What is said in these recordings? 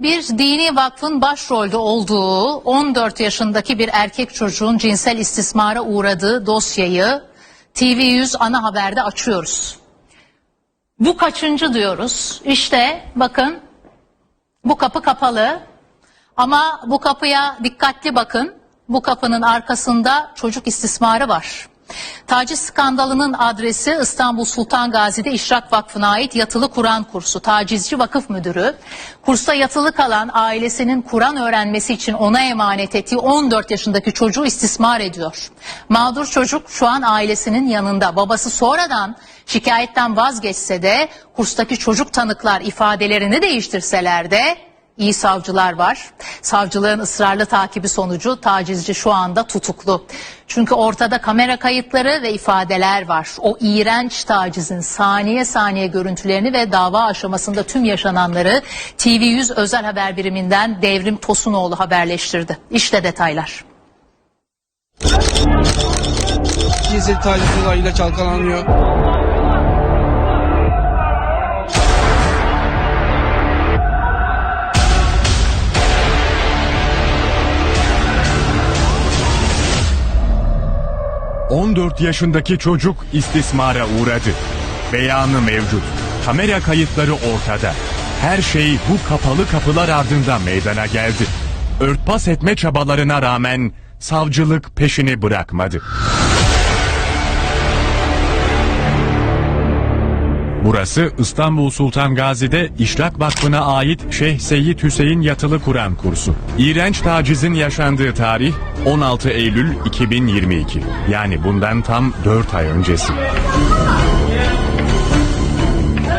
Bir dini vakfın başrolde olduğu 14 yaşındaki bir erkek çocuğun cinsel istismara uğradığı dosyayı TV100 ana haberde açıyoruz. Bu kaçıncı diyoruz? İşte bakın bu kapı kapalı ama bu kapıya dikkatli bakın. Bu kapının arkasında çocuk istismarı var. Taciz skandalının adresi İstanbul Sultan Gazi'de İşrak Vakfı'na ait yatılı Kur'an kursu. Tacizci vakıf müdürü kursta yatılı kalan ailesinin Kur'an öğrenmesi için ona emanet ettiği 14 yaşındaki çocuğu istismar ediyor. Mağdur çocuk şu an ailesinin yanında. Babası sonradan şikayetten vazgeçse de kurstaki çocuk tanıklar ifadelerini değiştirseler de İyi savcılar var. Savcılığın ısrarlı takibi sonucu tacizci şu anda tutuklu. Çünkü ortada kamera kayıtları ve ifadeler var. O iğrenç tacizin saniye saniye görüntülerini ve dava aşamasında tüm yaşananları TV100 özel haber biriminden Devrim Tosunoğlu haberleştirdi. İşte detaylar. Cinsel taciz olayıyla çalkalanıyor. — 14 yaşındaki çocuk istismara uğradı. Beyanı mevcut. Kamera kayıtları ortada. Her şey bu kapalı kapılar ardında meydana geldi. Örtbas etme çabalarına rağmen savcılık peşini bırakmadı. Burası İstanbul Sultan Gazi'de İşrak Vakfı'na ait Şeyh Seyyid Hüseyin Yatılı Kur'an kursu. İğrenç tacizin yaşandığı tarih 16 Eylül 2022. Yani bundan tam 4 ay öncesi.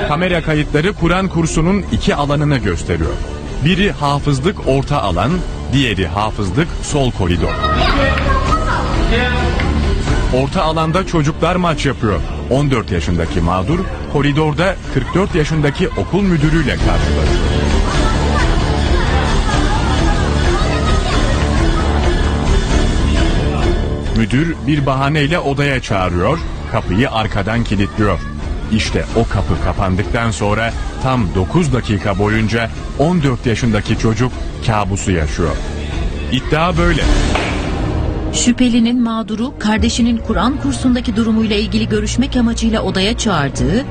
Kamera kayıtları Kur'an kursunun iki alanını gösteriyor. Biri hafızlık orta alan, diğeri hafızlık sol koridor. Orta alanda çocuklar maç yapıyor. 14 yaşındaki mağdur koridorda 44 yaşındaki okul müdürüyle karşılaşıyor. Müdür bir bahaneyle odaya çağırıyor, kapıyı arkadan kilitliyor. İşte o kapı kapandıktan sonra tam 9 dakika boyunca 14 yaşındaki çocuk kabusu yaşıyor. İddia böyle. Şüphelinin mağduru kardeşinin Kur'an kursundaki durumuyla ilgili görüşmek amacıyla odaya çağırdığı,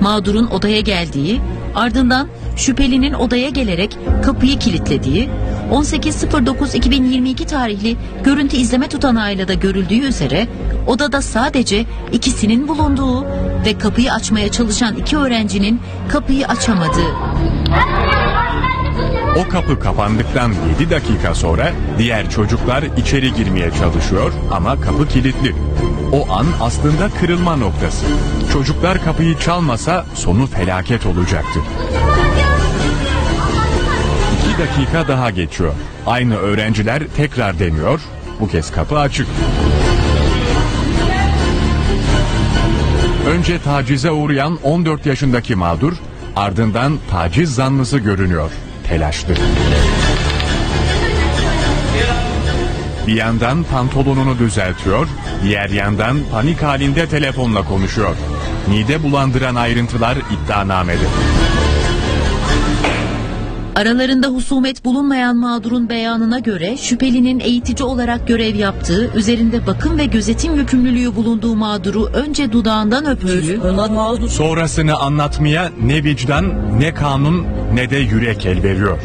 mağdurun odaya geldiği, ardından şüphelinin odaya gelerek kapıyı kilitlediği, 18.09.2022 tarihli görüntü izleme tutanağıyla da görüldüğü üzere odada sadece ikisinin bulunduğu ve kapıyı açmaya çalışan iki öğrencinin kapıyı açamadığı O kapı kapandıktan 7 dakika sonra diğer çocuklar içeri girmeye çalışıyor ama kapı kilitli. O an aslında kırılma noktası. Çocuklar kapıyı çalmasa sonu felaket olacaktı. 2 dakika daha geçiyor. Aynı öğrenciler tekrar deniyor. Bu kez kapı açık. Önce tacize uğrayan 14 yaşındaki mağdur, ardından taciz zanlısı görünüyor. Telaşlı. Bir yandan pantolonunu düzeltiyor, diğer yandan panik halinde telefonla konuşuyor. Mide bulandıran ayrıntılar iddianamede. Aralarında husumet bulunmayan mağdurun beyanına göre şüphelinin eğitici olarak görev yaptığı, üzerinde bakım ve gözetim yükümlülüğü bulunduğu mağduru önce dudağından öpüp Sonrasını anlatmaya ne vicdan, ne kanun, ne de yürek el veriyor.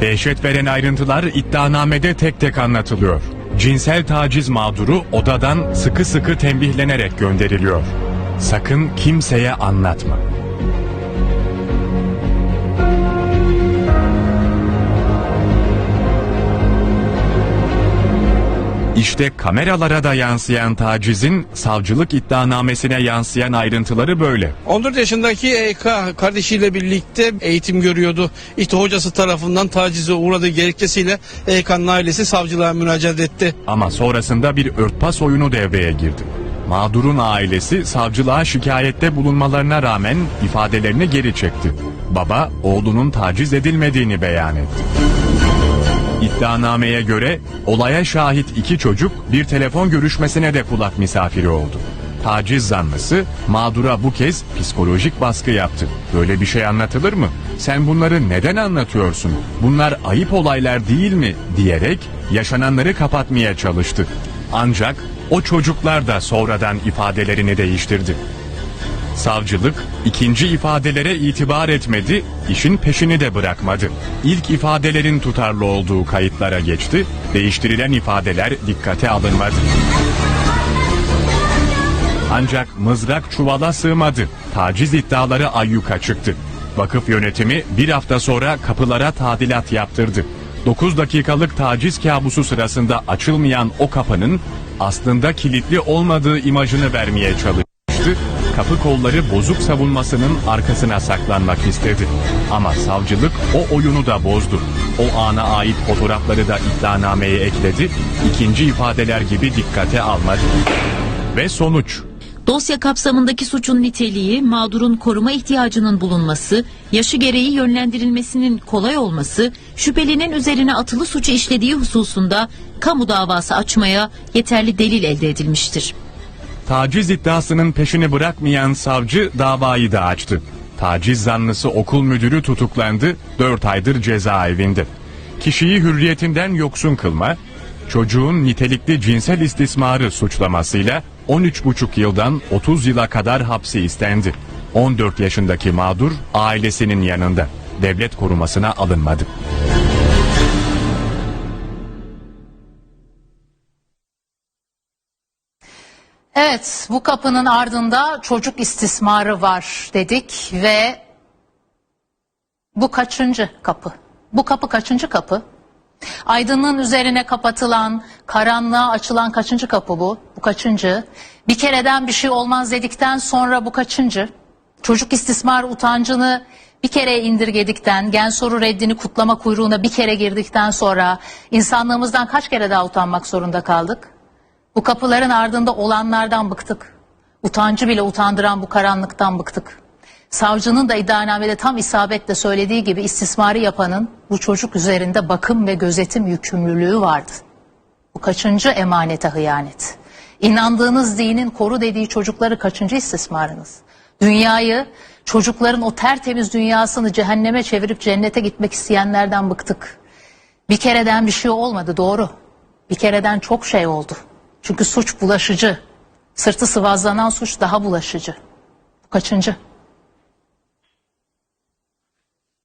Dehşet veren ayrıntılar iddianamede tek tek anlatılıyor. Cinsel taciz mağduru odadan sıkı sıkı tembihlenerek gönderiliyor. Sakın kimseye anlatma. İşte kameralara da yansıyan tacizin savcılık iddianamesine yansıyan ayrıntıları böyle. 14 yaşındaki EK kardeşiyle birlikte eğitim görüyordu. İşte hocası tarafından tacize uğradığı gerekçesiyle EK'nın ailesi savcılığa müracaat etti. Ama sonrasında bir örtbas oyunu devreye girdi. Mağdurun ailesi savcılığa şikayette bulunmalarına rağmen ifadelerini geri çekti. Baba oğlunun taciz edilmediğini beyan etti. İddianameye göre olaya şahit iki çocuk bir telefon görüşmesine de kulak misafiri oldu. Taciz zanlısı mağdura bu kez psikolojik baskı yaptı. Böyle bir şey anlatılır mı? Sen bunları neden anlatıyorsun? Bunlar ayıp olaylar değil mi? diyerek yaşananları kapatmaya çalıştı. Ancak o çocuklar da sonradan ifadelerini değiştirdi. Savcılık ikinci ifadelere itibar etmedi, işin peşini de bırakmadı. İlk ifadelerin tutarlı olduğu kayıtlara geçti, değiştirilen ifadeler dikkate alınmadı. Ancak mızrak çuvala sığmadı. Taciz iddiaları ayyuka çıktı. Vakıf yönetimi bir hafta sonra kapılara tadilat yaptırdı. 9 dakikalık taciz kabusu sırasında açılmayan o kapının aslında kilitli olmadığı imajını vermeye çalıştı. Kapı kolları bozuk savunmasının arkasına saklanmak istedi. Ama savcılık o oyunu da bozdu. O ana ait fotoğrafları da iddianameye ekledi. İkinci ifadeler gibi dikkate almadı. Ve sonuç Dosya kapsamındaki suçun niteliği, mağdurun koruma ihtiyacının bulunması, yaşı gereği yönlendirilmesinin kolay olması, şüphelinin üzerine atılı suçu işlediği hususunda kamu davası açmaya yeterli delil elde edilmiştir. Taciz iddiasının peşini bırakmayan savcı davayı da açtı. Taciz zanlısı okul müdürü tutuklandı, 4 aydır cezaevinde. Kişiyi hürriyetinden yoksun kılma, çocuğun nitelikli cinsel istismarı suçlamasıyla 13,5 yıldan 30 yıla kadar hapsi istendi. 14 yaşındaki mağdur ailesinin yanında. Devlet korumasına alınmadı. Evet bu kapının ardında çocuk istismarı var dedik ve bu kaçıncı kapı? Bu kapı kaçıncı kapı? Aydınlığın üzerine kapatılan, karanlığa açılan kaçıncı kapı bu? Bu kaçıncı? Bir kereden bir şey olmaz dedikten sonra bu kaçıncı? Çocuk istismar utancını bir kere indirgedikten, gen soru reddini kutlama kuyruğuna bir kere girdikten sonra insanlığımızdan kaç kere daha utanmak zorunda kaldık? Bu kapıların ardında olanlardan bıktık. Utancı bile utandıran bu karanlıktan bıktık. Savcının da iddianamede tam isabetle söylediği gibi istismarı yapanın bu çocuk üzerinde bakım ve gözetim yükümlülüğü vardı. Bu kaçıncı emanete hıyanet? İnandığınız dinin koru dediği çocukları kaçıncı istismarınız? Dünyayı, çocukların o tertemiz dünyasını cehenneme çevirip cennete gitmek isteyenlerden bıktık. Bir kereden bir şey olmadı doğru. Bir kereden çok şey oldu. Çünkü suç bulaşıcı. Sırtı sıvazlanan suç daha bulaşıcı. Bu kaçıncı?